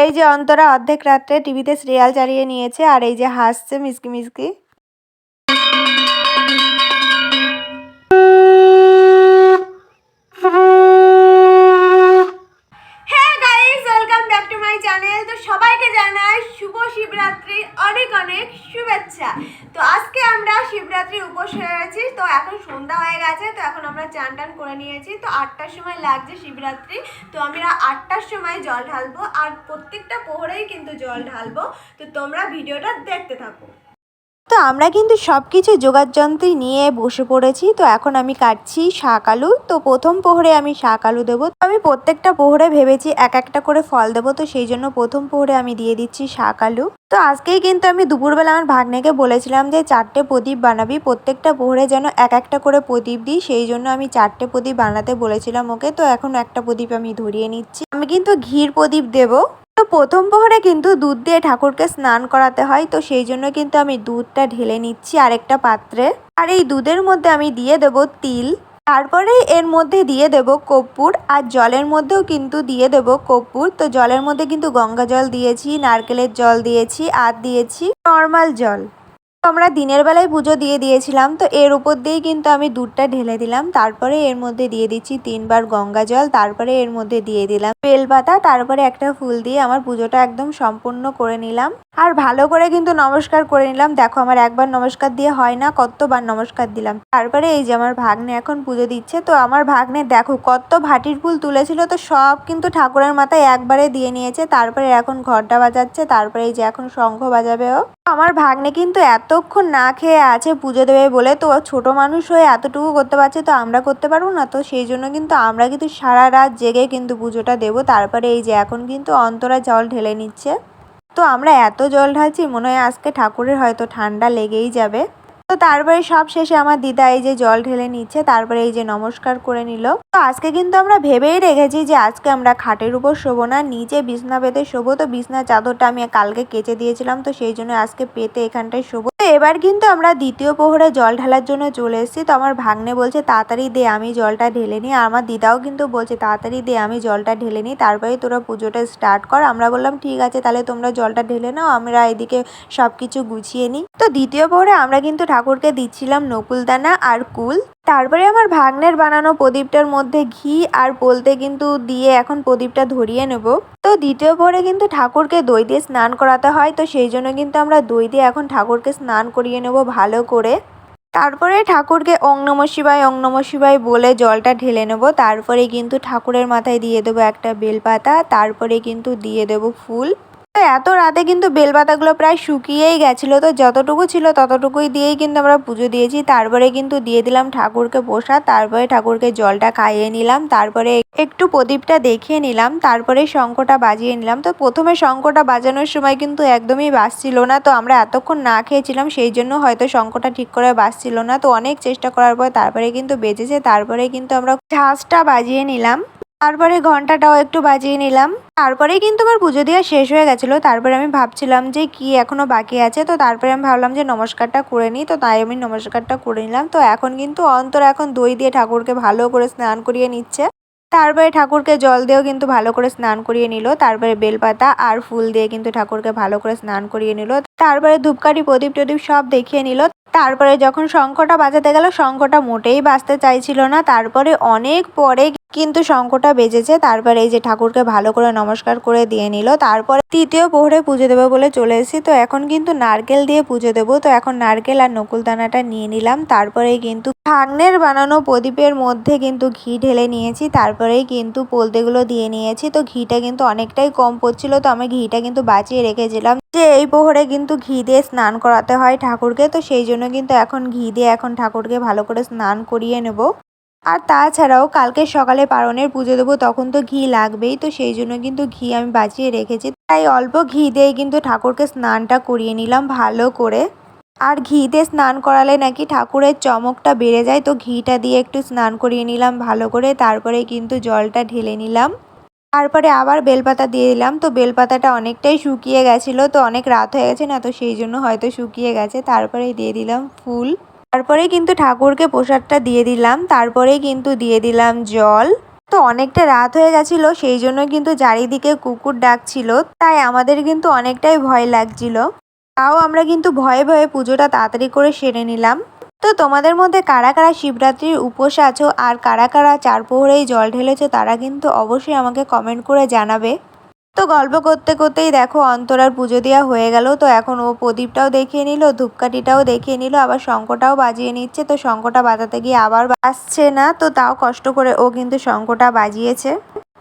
এই যে অন্তরা অর্ধেক রাত্রে টিভিতে সিরিয়াল চালিয়ে নিয়েছে আর এই যে হাসছে মিসকি মিসকি। শিবরাত্রি অনেক অনেক শুভেচ্ছা। তো আজকে আমরা শিবরাত্রি উপোস হয়ে গেছি। তো এখন সন্ধ্যা হয়ে গেছে, তো এখন আমরা চান টান করে নিয়েছি। তো আটটার সময় লাগছে শিবরাত্রি, তো আমরা আটটার সময় জল ঢালবো। আর প্রত্যেকটা পোহরেই কিন্তু জল ঢালবো। তো তোমরা ভিডিওটা দেখতে থাকো। তো আমরা কিন্তু সব কিছু যোগাযন্ত্রী নিয়ে বসে পড়েছি। তো এখন আমি কাটছি শাক আলু। তো প্রথম পোহরে আমি শাক আলু দেবো। আমি প্রত্যেকটা পোহরে ভেবেছি এক একটা করে ফল দেবো। তো সেই জন্য প্রথম পোহরে আমি দিয়ে দিচ্ছি শাক আলু। তো আজকেই কিন্তু আমি দুপুরবেলা আমার ভাগ্নেকে বলেছিলাম যে চারটে প্রদীপ বানাবি। প্রত্যেকটা পোহরে যেন এক একটা করে প্রদীপ দিই। সেই জন্য আমি চারটে প্রদীপ বানাতে বলেছিলাম ওকে। তো এখন একটা প্রদীপ আমি ধরিয়ে নিচ্ছি। আমি কিন্তু ঘির প্রদীপ দেবো। তো প্রথম প্রহরে কিন্তু দুধ দিয়ে ঠাকুরকে স্নান করাতে হয়, তো সেই জন্য কিন্তু আমি দুধটা ঢেলে নিচ্ছি আরেকটা পাত্রে। আর এই দুধের মধ্যে আমি দিয়ে দেব তিল, তারপরে এর মধ্যে দিয়ে দেব কর্পূর, আর জলের মধ্যেও কিন্তু দিয়ে দেব কর্পূর। তো জলের মধ্যে কিন্তু গঙ্গা জল দিয়েছি, নারকেলের জল দিয়েছি, আর দিয়েছি নর্মাল জল। আমরা দিনের বেলায় পুজো দিয়ে দিয়েছিলাম, তো এর উপর দিয়েই কিন্তু আমি দুধটা ঢেলে দিলাম। তারপরে এর মধ্যে দিয়ে দিচ্ছি তিনবার গঙ্গা জল, তারপরে এর মধ্যে দিয়ে দিলাম বেলপাতা, তারপরে একটা ফুল দিয়ে আমার পুজোটা একদম সম্পূর্ণ করে নিলাম। আর ভালো করে কিন্তু নমস্কার করে নিলাম। দেখো, আমার একবার নমস্কার দিয়ে হয় না, কতবার নমস্কার দিলাম। তারপরে এই যে আমার ভাগ্নে এখন পুজো দিচ্ছে, তো আমার ভাগ্নে দেখো কত ভাটির ফুল তুলেছিল, তো সব কিন্তু ঠাকুরের মাথায় একবারে দিয়ে নিয়েছে। তারপরে এখন ঘরটা বাজাচ্ছে, তারপরে এই যে এখন শঙ্খ বাজাবেও আমার ভাগ্নে কিন্তু এতক্ষণ না খেয়ে আছে পুজো দেবে বলে তো ছোট মানুষ হয়ে এতটুকু করতে পারছে তো আমরা করতে পারব না? তো সেই জন্য কিন্তু আমরা কিন্তু সারা রাত জেগে কিন্তু পুজোটা দেবো। তারপরে এই যে এখন কিন্তু অন্তরা জল ঢেলে নিচ্ছে। তো আমরা এত জল ঢালছি, মনে হয় আজকে ঠাকুরের হয়তো ঠান্ডা লেগেই যাবে। তো তারপরে সব শেষে আমার দিদা এই যে জল ঢেলে নিচ্ছে, তারপরে এই যে নমস্কার করে নিল। তো আজকে কিন্তু আমরা ভেবেই রেখেছি যে আজকে আমরা খাটের উপর শোবো না, নিচে বিছনা পেতে শোবো। তো বিছনা চাদরটা আমি কালকে কেচে দিয়েছিলাম, তো সেই জন্য আজকে পেতে এখানটায় শোবো। এবার কিন্তু আমরা দ্বিতীয় প্রহরে জল ঢালার জন্য চলে এসেছি। তো আমার ভাগ্নে বলছে, তাড়াতাড়ি দে, আমি জলটা ঢেলে নিই। আর আমার দিদাও কিন্তু বলছে, তাড়াতাড়ি দে, আমি জলটা ঢেলে নিই। তারপরে তোরা পুজোটা স্টার্ট কর। আমরা বললাম, ঠিক আছে, তাহলে তোমরা জলটা ঢেলে নাও, আমরা এদিকে সব কিছু গুছিয়ে নিই। তো দ্বিতীয় প্রহরে আমরা কিন্তু ঠাকুরকে দিচ্ছিলাম নকুলদানা আর কুল। তারপরে আমার ভাগ্নের বানানো প্রদীপটার মধ্যে ঘি আর বলতে কিন্তু দিয়ে এখন প্রদীপটা ধরিয়ে নেব। তো দ্বিতীয় পরে কিন্তু ঠাকুরকে দই দিয়ে স্নান করাতে হয়, তো সেই জন্য কিন্তু আমরা দই দিয়ে এখন ঠাকুরকে স্নান করিয়ে নেব ভালো করে। তারপরে ঠাকুরকে ওং নম শিবায়, ওং নম শিবায় বলে জলটা ঢেলে নেব। তারপরে কিন্তু ঠাকুরের মাথায় দিয়ে দেবো একটা বেলপাতা, তারপরে কিন্তু দিয়ে দেবো ফুল। এত রাতে কিন্তু বেলপাতাগুলো প্রায় শুকিয়েই গেছিল, তো যতটুকু ছিল ততটুকুই দিয়েই কিন্তু আমরা পুজো দিয়েছি। তারপরে কিন্তু দিয়ে দিলাম ঠাকুরকে প্রসাদ, তারপরে ঠাকুরকে জলটা খাইয়ে নিলাম, তারপরে একটু প্রদীপটা দেখিয়ে নিলাম, তারপরে শঙ্খটা বাজিয়ে নিলাম। তো প্রথমে শঙ্খটা বাজানোর সময় কিন্তু একদমই বাজছিল না, তো আমরা এতক্ষণ না খেয়েছিলাম, সেই জন্য হয়তো শঙ্খটা ঠিক করে বাজছিল না। তো অনেক চেষ্টা করার পর তারপরে কিন্তু বেজেছে, তারপরে কিন্তু আমরা ঝাঁসটা বাজিয়ে নিলাম। তারপরে ঘন্টাটাও একটু বাজিয়ে নিলাম। তারপরে কিন্তু আমার পুজো দেওয়া শেষ হয়ে গেছিল। তারপরে আমি ভাবছিলাম যে কি এখনও বাকি আছে। তো তারপরে আমি ভাবলাম যে নমস্কারটা করে নিই। তো তাই আমি নমস্কারটা করে নিলাম। তো এখন কিন্তু অন্তর এখন দই দিয়ে ঠাকুরকে ভালো করে স্নান করিয়ে নিচ্ছে। তারপরে ঠাকুরকে জল দিয়েও কিন্তু ভালো করে স্নান করিয়ে নিল। তারপরে বেলপাতা আর ফুল দিয়ে কিন্তু ঠাকুরকে ভালো করে স্নান করিয়ে নিল। তারপরে ধূপকাঠি, প্রদীপ টদীপ সব দেখিয়ে নিল। তারপরে যখন শঙ্খটা বাজাতে গেল, শঙ্খটা মোটেই বাঁচতে চাইছিল না। তারপরে অনেক পরে কিন্তু শঙ্খটা বেজেছে। তারপরে এই যে ঠাকুরকে ভালো করে নমস্কার করে দিয়ে নিল। তারপরে তৃতীয় প্রহরে পুজো দেবো বলে চলে এসেছি। তো এখন কিন্তু নারকেল দিয়ে পুজো দেবো। তো এখন নারকেল আর নকুলদানাটা নিয়ে নিলাম। তারপরে কিন্তু ভাগ্নের বানানো প্রদীপের মধ্যে কিন্তু ঘি ঢেলে নিয়েছি। তারপরেই কিন্তু পোলতেগুলো দিয়ে নিয়েছি। তো ঘিটা কিন্তু অনেকটাই কম পড়ছিল, তো আমি ঘিটা কিন্তু বাঁচিয়ে রেখেছিলাম। যে এই প্রহরে কিন্তু ঘি দিয়ে স্নান করাতে হয় ঠাকুরকে, তো সেই জন্য কিন্তু এখন ঘি দিয়ে এখন ঠাকুরকে ভালো করে স্নান করিয়ে নেব। আর তাছাড়াও কালকে সকালে পারণের পুজো দেবো, তখন তো ঘি লাগবেই, তো সেই জন্য কিন্তু ঘি আমি বাঁচিয়ে রেখেছি। তাই অল্প ঘি দিয়ে কিন্তু ঠাকুরকে স্নানটা করিয়ে নিলাম ভালো করে। আর ঘিতে স্নান করালে নাকি ঠাকুরের চমকটা বেড়ে যায়, তো ঘিটা দিয়ে একটু স্নান করিয়ে নিলাম ভালো করে, তারপরে কিন্তু জলটা ঢেলে নিলাম। তারপরে আবার বেলপাতা দিয়ে দিলাম, তো বেলপাতাটা অনেকটাই শুকিয়ে গেছিল, তো অনেক রাত হয়ে গেছে না, তো সেই জন্য হয়তো শুকিয়ে গেছে, তারপরে দিয়ে দিলাম ফুল। তারপরে কিন্তু ঠাকুরকে প্রসাদটা দিয়ে দিলাম, তারপরে কিন্তু দিয়ে দিলাম জল। তো অনেকটা রাত হয়ে গেছিল, সেই জন্য কিন্তু চারিদিকে কুকুর ডাকছিল, তাই আমাদের কিন্তু অনেকটাই ভয় লাগছিল। তাও আমরা কিন্তু ভয়ে ভয়ে পুজোটা তাড়াতাড়ি করে সেরে নিলাম। তো তোমাদের মধ্যে কারা কারা শিবরাত্রির উপোস আছো আর কারা কারা চার প্রহরেই জল ঢেলেছো তারা কিন্তু অবশ্যই আমাকে কমেন্ট করে জানাবে। তো গল্প করতে করতেই দেখো অন্তরার পুজো দেওয়া হয়ে গেল, তো এখন ও প্রদীপটাও দেখিয়ে নিল, ধূপকাঠিটাও দেখিয়ে নিল, আবার শঙ্কটাও বাজিয়ে নিচ্ছে, তো শঙ্কটা বাজাতে গিয়ে আবার বাজছে না, তো তাও কষ্ট করে ও কিন্তু শঙ্কটা বাজিয়েছে।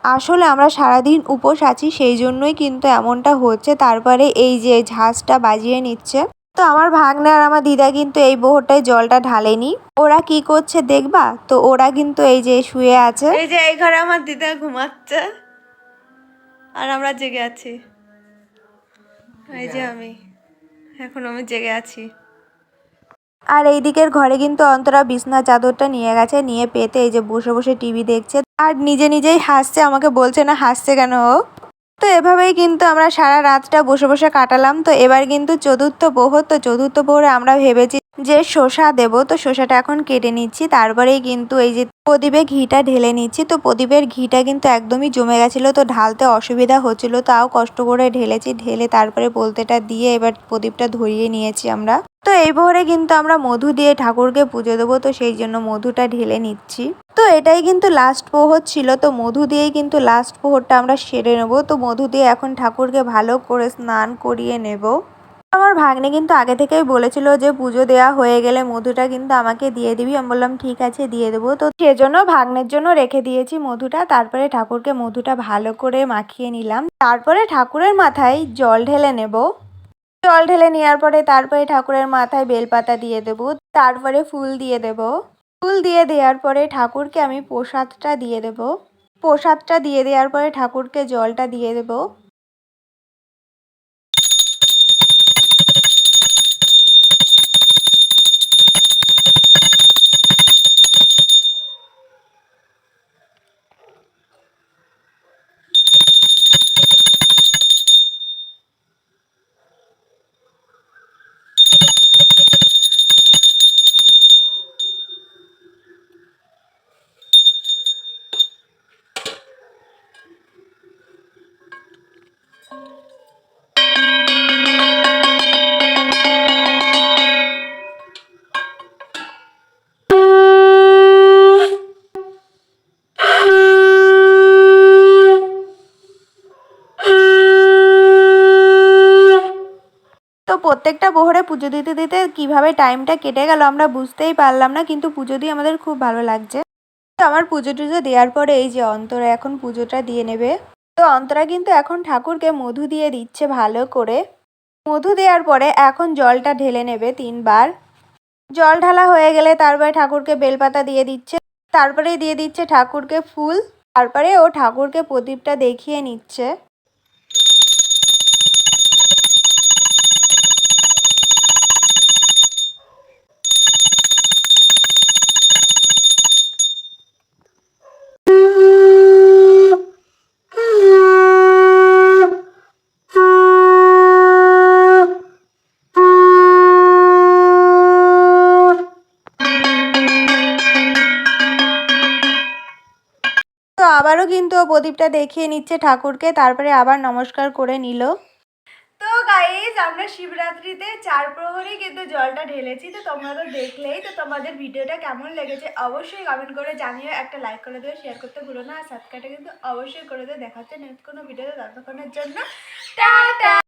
আসলে আমরা সারাদিন উপোস আছি সেই জন্যই কিন্তু এমনটা হচ্ছে। তারপরে এই যে ঝাঁজটা বাজিয়ে নিচ্ছে। তো আমার ভাগ্নে আর আমার দিদা কিন্তু এই বহরটায় জলটা ঢালেনি। ওরা কি করছে দেখবা? তো ওরা কিন্তু এই যে শুয়ে আছে। এই যে এই ঘরে আমার দিদা ঘুমাচ্ছে। আর আমরা জেগে আছি। এই যে আমি। এখন আমি জেগে আছি। আর এই দিকের ঘরে কিন্তু অন্তরা বিছনা চাদরটা নিয়ে গেছে নিয়ে পেতে এই যে বসে বসে টিভি দেখছে। আর নিজে নিজেই হাসছে, আমাকে বলছে, না, হাসছে কেন ও? তো এভাবেই কিন্তু আমরা সারা রাতটা বসে বসে কাটালাম। তো এবার কিন্তু চতুর্থ প্রহর, তো চতুর্থ প্রহরে আমরা ভেবেছি যে শসা দেব। তো শসাটা এখন কেটে নিচ্ছি, তারপরেই কিন্তু এই যে প্রদীপে ঘিটা ঢেলে নিচ্ছি। তো প্রদীপের ঘিটা কিন্তু একদমই জমে গেছিল, তো ঢালতে অসুবিধা হচ্ছিল, তাও কষ্ট করে ঢেলেছি, ঢেলে তারপরে বলতেটা দিয়ে এবার প্রদীপটা ধরিয়ে নিয়েছি আমরা। তো এই ভোরে কিন্তু আমরা মধু দিয়ে ঠাকুরকে পুজো দেবো, তো সেই জন্য মধুটা ঢেলে নিচ্ছি। তো এটাই কিন্তু লাস্ট প্রহর ছিল। তো মধু দিয়েই কিন্তু লাস্ট প্রহরটা আমরা সেরে নেব। তো মধু দিয়ে এখন ঠাকুরকে ভালো করে স্নান করিয়ে নেব। আমার ভাগ্নে কিন্তু আগে থেকেই বলেছিল যে পুজো দেওয়া হয়ে গেলে মধুটা কিন্তু আমাকে দিয়ে দিবি। আমি বললাম, ঠিক আছে, দিয়ে দেবো। তো সেজন্য ভাগ্নের জন্য রেখে দিয়েছি মধুটা। তারপরে ঠাকুরকে মধুটা ভালো করে মাখিয়ে নিলাম। তারপরে ঠাকুরের মাথায় জল ঢেলে নেব। জল ঢেলে নেওয়ার পরে তারপরে ঠাকুরের মাথায় বেলপাতা দিয়ে দেবো। তারপরে ফুল দিয়ে দেব। ফুল দিয়ে দেওয়ার পরে ঠাকুরকে আমি প্রসাদটা দিয়ে দেব। প্রসাদটা দিয়ে দেওয়ার পরে ঠাকুরকে জলটা দিয়ে দেব। প্রত্যেকটা বহরে পুজো দিতে দিতে কীভাবে টাইমটা কেটে গেল আমরা বুঝতেই পারলাম না, কিন্তু পুজো দিয়ে আমাদের খুব ভালো লাগছে। তো আমার পুজো টুজো দেওয়ার পরে এই যে অন্তরা এখন পুজোটা দিয়ে নেবে। তো অন্তরা কিন্তু এখন ঠাকুরকে মধু দিয়ে দিচ্ছে ভালো করে। মধু দেওয়ার পরে এখন জলটা ঢেলে নেবে তিনবার। জল ঢালা হয়ে গেলে তারপরে ঠাকুরকে বেলপাতা দিয়ে দিচ্ছে। তারপরে দিয়ে দিচ্ছে ঠাকুরকে ফুল। তারপরে ও ঠাকুরকে প্রদীপটা দেখিয়ে নিচ্ছে তো আবারও কিন্তু ও প্রদীপটা দেখিয়ে নিচ্ছে ঠাকুরকে, তারপরে আবার নমস্কার করে নিল। তো গাইজ আমরা শিবরাত্রিতে চার প্রহরেই কিন্তু জলটা ঢেলেছি, তো তোমরা তো দেখলেই, তো তোমাদের ভিডিওটা কেমন লেগেছে অবশ্যই কমেন্ট করে জানিও, একটা লাইক করে দেবে শেয়ার করতে ভুলো না, আর সাবস্ক্রাইবটা কিন্তু অবশ্যই করে দেবে দেখা হচ্ছে নেক্সট কোনো ভিডিওতে ততক্ষণের জন্য। টাটা!